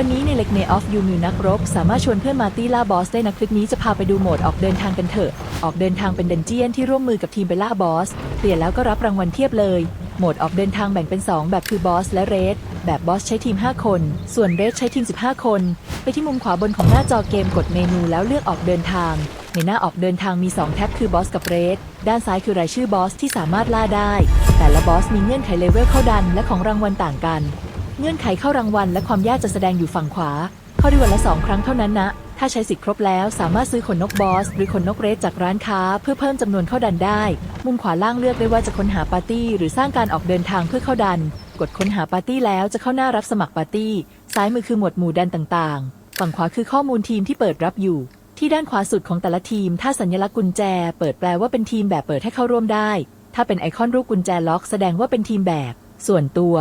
วันนี้ในเล็กเนออฟยูมิวนักรบ สามารถชวนเพื่อนมาตี้ล่าบอสได้นะคลิปนี้จะพาไปดูโหมดออกเดินทางกันเถอะ ออกเดินทางเป็นเดนเจียนที่ร่วมมือกับทีมไปล่าบอสเปลี่ยนแล้วก็รับรางวัลเทียบเลย โหมดออกเดินทางแบ่งเป็น 2 แบบคือบอสและเรดแบบบอสใช้ทีม 5 คน ส่วนเรดใช้ทีม 15 คน ไปที่มุมขวาบนของหน้าจอเกมกดเมนูแล้วเลือกออกเดินทาง ในหน้าออกเดินทางมี 2 แท็บคือบอสกับเรดด้านซ้ายคือรายชื่อบอสที่สามารถล่าได้ แต่ละบอสมีเงื่อนไขเลเวลเข้าดันและของรางวัลต่างกัน เงื่อนไขเข้ารางวัลและความยากจะแสดงอยู่ฝั่งขวา เข้าได้วันละ2ครั้งเท่านั้นนะ ถ้าใช้สิทธิ์ครบแล้วสามารถซื้อขนนกบอส หรือขนนกเรสจากร้านค้า เพื่อเพิ่มจำนวนเข้าดันได้ มุมขวาล่างเลือกได้ว่าจะค้นหาปาร์ตี้ หรือสร้างการออกเดินทางเพื่อเข้าดัน กดค้นหาปาร์ตี้แล้วจะเข้าหน้ารับสมัครปาร์ตี้ ซ้ายมือคือหมวดหมู่ดันต่างๆ ฝั่งขวาคือข้อมูลทีมที่เปิดรับอยู่ ที่ด้านขวาสุดของแต่ละทีม ถ้าสัญลักษณ์กุญแจ เปิดแปลว่าเป็นทีมแบบเปิดให้เข้าร่วมได้ ถ้าเป็นไอคอนรูปกุญแจล็อกแสดงว่าเป็นทีมแบบ ส่วนตัว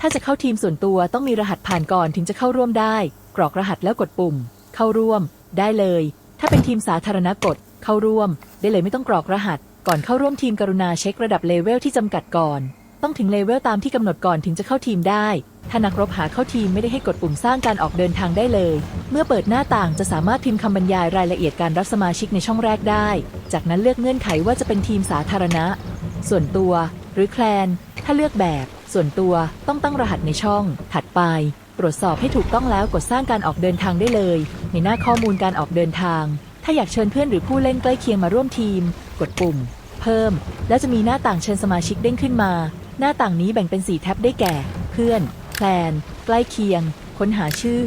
ถ้าจะเข้าทีมส่วนตัวต้องมีรหัสผ่านก่อนถึงจะเข้าร่วมได้ กรอกรหัสแล้วกดปุ่ม เข้าร่วม ได้เลย ถ้าเป็นทีมสาธารณะกดเข้าร่วม ได้เลยไม่ต้องกรอกรหัส ก่อนเข้าร่วมทีมกรุณาเช็คระดับเลเวลที่จำกัดก่อน ต้องถึงเลเวลตามที่กำหนดก่อนถึงจะเข้าทีมได้ ถ้านักรบหาเข้าทีมไม่ได้ให้กดปุ่มสร้างการออกเดินทางได้เลย เมื่อเปิดหน้าต่างจะสามารถพิมพ์คำบรรยายรายละเอียดการรับสมาชิกในช่องแรกได้ จากนั้นเลือกเงื่อนไขว่าจะเป็นทีมสาธารณะ ส่วนตัว หรือแคลน ถ้าเลือกแบบ ส่วนตัวต้องตั้งรหัสในช่อง ถัดไป ตรวจสอบให้ถูกต้องแล้วกดสร้างการออกเดินทางได้เลย ในหน้าข้อมูลการออกเดินทาง ถ้าอยากเชิญเพื่อนหรือผู้เล่นใกล้เคียงมาร่วมทีม กดปุ่ม เพิ่ม แล้วจะมีหน้าต่างเชิญสมาชิกเด้งขึ้นมา หน้าต่างนี้แบ่งเป็น 4 แท็บได้แก่ เพื่อนแคลน ใกล้เคียง ค้นหาชื่อ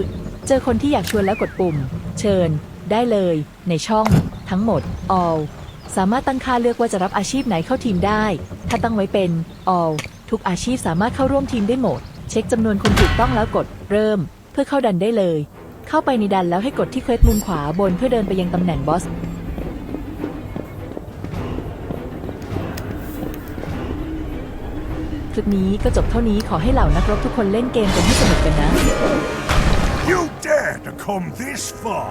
เจอคนที่อยากชวนแล้วกดปุ่ม เชิญ ได้เลย ในช่อง ทั้งหมด all สามารถตั้งค่าเลือกว่าจะรับอาชีพไหนเข้าทีมได้ ถ้าตั้งไว้เป็น all ทุกอาชีพสามารถเข้าร่วมทีมได้หมด เช็คจำนวนคนถูกต้องแล้วกดเริ่ม เพื่อเข้าดันได้เลย เข้าไปในดันแล้วให้กดที่เควสมุมขวาบนเพื่อเดินไปยังตำแหน่งบอสคลิปนี้ก็จบเท่านี้ขอให้เหล่านักรบทุกคนเล่นเกมกันให้สนุกกันนะ You dare to come this far?